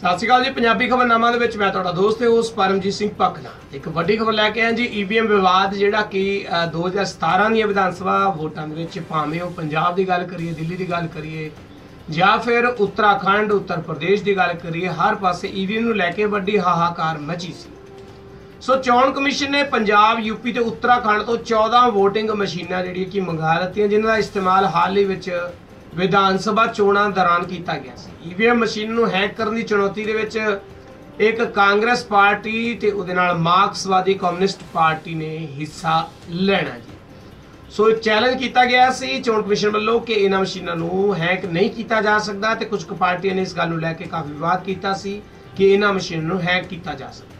ਸਤਿ ਸ਼੍ਰੀ ਅਕਾਲ ਜੀ ਪੰਜਾਬੀ ਖਬਰਨਾਮਾ ਦੇ ਵਿੱਚ ਮੈਂ ਤੁਹਾਡਾ ਦੋਸਤ ਤੇ ਉਸ ਪਰਮਜੀਤ ਸਿੰਘ ਪੱਖਨਾ ਇੱਕ ਵੱਡੀ ਖਬਰ ਲੈ ਕੇ ਆਇਆ ਜੀ ਈਵੀਐਮ ਵਿਵਾਦ ਜਿਹੜਾ ਕਿ ਅ, 2017 ਦੀਆਂ ਵਿਧਾਨ ਸਭਾ ਵੋਟਾਂ ਦੇ ਵਿੱਚ ਭਾਵੇਂ ਉਹ ਪੰਜਾਬ ਦੀ ਗੱਲ ਕਰੀਏ ਦਿੱਲੀ ਦੀ ਗੱਲ ਕਰੀਏ ਜਾਂ ਫਿਰ ਉੱਤਰਾਖੰਡ ਉੱਤਰ ਪ੍ਰਦੇਸ਼ ਦੀ ਗੱਲ ਕਰੀਏ ਹਰ ਪਾਸੇ ਈਵੀਐਮ ਨੂੰ ਲੈ ਕੇ ਵੱਡੀ ਹਾਹਾਕਾਰ ਮਚੀ ਸੀ। ਸੋ ਚੋਣ ਕਮਿਸ਼ਨ ਨੇ ਪੰਜਾਬ ਯੂਪੀ ਤੇ ਉੱਤਰਾਖੰਡ ਤੋਂ 14 VOTING ਮਸ਼ੀਨਾਂ ਜਿਹੜੀਆਂ ਕਿ ਮੰਗਾ ਲਤੀਆਂ ਜਿਨ੍ਹਾਂ ਦਾ ਇਸਤੇਮਾਲ ਹਾਲ ਹੀ ਵਿੱਚ ਵਿਧਾਨ ਸਭਾ ਚੋਣਾਂ ਦੌਰਾਨ ਕੀਤਾ ਗਿਆ ਸੀ। ਈਵੀਐਮ ਮਸ਼ੀਨ ਨੂੰ ਹੈਕ ਕਰਨ ਦੀ ਚੁਣੌਤੀ ਦੇ ਵਿੱਚ ਇੱਕ ਕਾਂਗਰਸ ਪਾਰਟੀ ਤੇ ਉਹਦੇ ਨਾਲ ਮਾਰਕਸਵਾਦੀ ਕਮਿਊਨਿਸਟ ਪਾਰਟੀ ਨੇ ਹਿੱਸਾ ਲੈਣਾ ਜੀ। ਸੋ ਇਹ ਚੈਲੰਜ ਕੀਤਾ ਗਿਆ ਸੀ ਚੋਣ ਕਮਿਸ਼ਨ ਵੱਲੋਂ ਕਿ ਇਹਨਾਂ ਮਸ਼ੀਨਾਂ ਨੂੰ ਹੈਕ ਨਹੀਂ ਕੀਤਾ ਜਾ ਸਕਦਾ ਤੇ ਕੁਝ ਕੁ ਪਾਰਟੀਆਂ ਨੇ ਇਸ ਗੱਲ ਨੂੰ ਲੈ ਕੇ ਕਾਫੀ ਵਿਵਾਦ ਕੀਤਾ ਸੀ ਕਿ ਇਹਨਾਂ ਮਸ਼ੀਨਾਂ ਨੂੰ ਹੈਕ ਕੀਤਾ ਜਾ ਸਕਦਾ।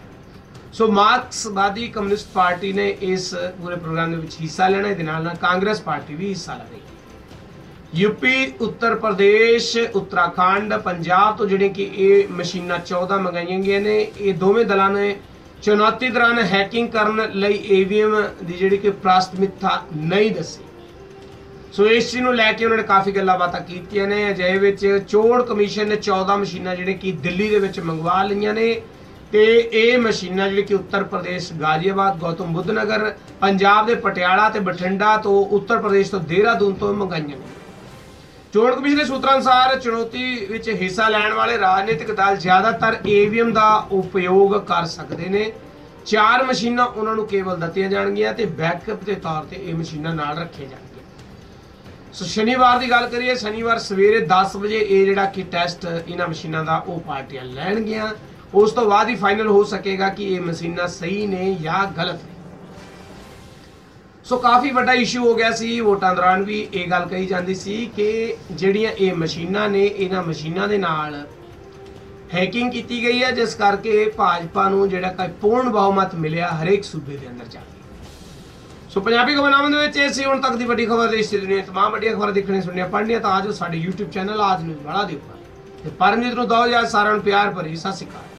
ਸੋ ਮਾਰਕਸਵਾਦੀ ਕਮਿਊਨਿਸਟ ਪਾਰਟੀ ਨੇ ਇਸ ਪੂਰੇ ਪ੍ਰੋਗਰਾਮ ਦੇ ਵਿੱਚ ਹਿੱਸਾ ਲੈਣਾ, ਇਹਦੇ ਨਾਲ ਨਾਲ ਕਾਂਗਰਸ ਪਾਰਟੀ ਵੀ ਹਿੱਸਾ ਲਵੇਗੀ ਯੂਪੀ, ਉੱਤਰ ਪ੍ਰਦੇਸ਼, ਉੱਤਰਾਖੰਡ, ਪੰਜਾਬ ਤੋਂ ਜਿਹੜੇ ਕਿ ਇਹ ਮਸ਼ੀਨਾਂ 14 ਮੰਗਾਈਆਂ ਗਈਆਂ ਨੇ, ਇਹ ਦੋਵੇਂ ਦਲਾਂ ਨੇ ਚੁਣੌਤੀ ਦੌਰਾਨ ਹੈਕਿੰਗ ਕਰਨ ਲਈ ਈਵੀਐਮ ਦੀ ਜਿਹੜੀ ਕਿ ਪ੍ਰਾਥਮਿਕਤਾ ਨਹੀਂ ਦੱਸੀ। ਸੋ ਇਸ ਚੀਜ਼ ਨੂੰ ਲੈ ਕੇ ਉਹਨਾਂ ਨੇ ਕਾਫੀ ਗੱਲਾਂ ਬਾਤਾਂ ਕੀਤੀਆਂ ਨੇ। ਅਜਿਹੇ ਵਿੱਚ ਚੋਣ ਕਮਿਸ਼ਨ ਨੇ 14 ਮਸ਼ੀਨਾਂ ਜਿਹੜੇ ਕਿ ਦਿੱਲੀ ਦੇ ਵਿੱਚ ਮੰਗਵਾ ਲਈਆਂ ਨੇ ਤੇ ਇਹ ਮਸ਼ੀਨਾਂ ਜਿਹੜੀ ਕਿ ਉੱਤਰ ਪ੍ਰਦੇਸ਼, ਗਾਜ਼ੀਆਬਾਦ, ਗੌਤਮ ਬੁੱਧ ਨਗਰ, ਪੰਜਾਬ ਦੇ ਪਟਿਆਲਾ ਤੇ ਬਠਿੰਡਾ ਤੋਂ ਉੱਤਰ ਪ੍ਰਦੇਸ਼ ਤੋਂ ਦੇਹਰਾਦੂਨ ਤੋਂ ਮੰਗਾਈਆਂ ਗਈਆਂ। ਚੋਣ ਕਮਿਸ਼ਨ ਦੇ ਸੂਤਰਾਂ ਅਨੁਸਾਰ ਚੁਣੌਤੀ ਵਿੱਚ ਹਿੱਸਾ ਲੈਣ ਵਾਲੇ ਰਾਜਨੀਤਿਕ ਦਲ ਜ਼ਿਆਦਾਤਰ ਈਵੀਐਮ ਦਾ ਉਪਯੋਗ ਕਰ ਸਕਦੇ ਨੇ। ਚਾਰ ਮਸ਼ੀਨਾਂ ਉਹਨਾਂ ਨੂੰ ਕੇਵਲ ਦਿੱਤੀਆਂ ਜਾਣਗੀਆਂ ਤੇ ਬੈਕਅਪ ਦੇ ਤੌਰ ਤੇ ਇਹ ਮਸ਼ੀਨਾਂ ਨਾਲ ਰੱਖੀਆਂ ਜਾਣਗੀਆਂ। ਸੋ ਸ਼ਨੀਵਾਰ ਦੀ ਗੱਲ ਕਰੀਏ, ਸ਼ਨੀਵਾਰ ਸਵੇਰੇ 10 ਵਜੇ ਇਹ ਜਿਹੜਾ ਕਿ ਟੈਸਟ ਇਹਨਾਂ ਮਸ਼ੀਨਾਂ ਦਾ ਉਹ ਪਾਰਟੀਆਂ ਲੈਣਗੀਆਂ। ਉਸ ਤੋਂ ਬਾਅਦ ਹੀ ਫਾਈਨਲ ਹੋ ਸਕੇਗਾ ਕਿ ਇਹ ਮਸ਼ੀਨਾਂ ਸਹੀ ਨੇ ਜਾਂ ਗਲਤ ਨੇ। ਸੋ ਕਾਫੀ ਵੱਡਾ ਇਸ਼ੂ ਹੋ ਗਿਆ ਸੀ, ਵੋਟਾਂ ਦੌਰਾਨ ਵੀ ਇਹ ਗੱਲ ਕਹੀ ਜਾਂਦੀ ਸੀ ਕਿ ਜਿਹੜੀਆਂ ਇਹ ਮਸ਼ੀਨਾਂ ਨੇ, ਇਹਨਾਂ ਮਸ਼ੀਨਾਂ ਦੇ ਨਾਲ ਹੈਕਿੰਗ ਕੀਤੀ ਗਈ ਹੈ, ਜਿਸ ਕਰਕੇ ਭਾਜਪਾ ਨੂੰ ਜਿਹੜਾ ਕਿ ਪੂਰਨ ਬਹੁਮਤ ਮਿਲਿਆ ਹਰੇਕ ਸੂਬੇ ਦੇ ਅੰਦਰ ਜਾ ਕੇ। ਸੋ ਪੰਜਾਬੀ ਖਬਰਨਾਮੇ ਦੇ ਵਿੱਚ ਇਹ ਸੀ, ਹੁਣ ਤੱਕ ਦੀ ਵੱਡੀ ਖਬਰ ਦੇਸ਼ ਦੀ ਦੁਨੀਆ ਤਮਾਮ ਵੱਡੀਆਂ ਖਬਰਾਂ ਦੇਖਣੀਆਂ ਸੁਣਨੀਆਂ ਪੜ੍ਹਨੀਆਂ ਤਾਂ ਆਜੋ ਸਾਡੇ YouTube ਚੈਨਲ ਆਜ ਨਿਊਜ਼ ਵਾਲਾ ਦੇ ਉੱਪਰ। ਤੇ ਪਰਮਜੀਤ ਨੂੰ ਦੋ ਹਜ਼ਾਰ ਸਾਰਿਆਂ ਨੂੰ ਪਿਆਰ ਭਰੀ, ਸਤਿ ਸ਼੍ਰੀ ਅਕਾਲ।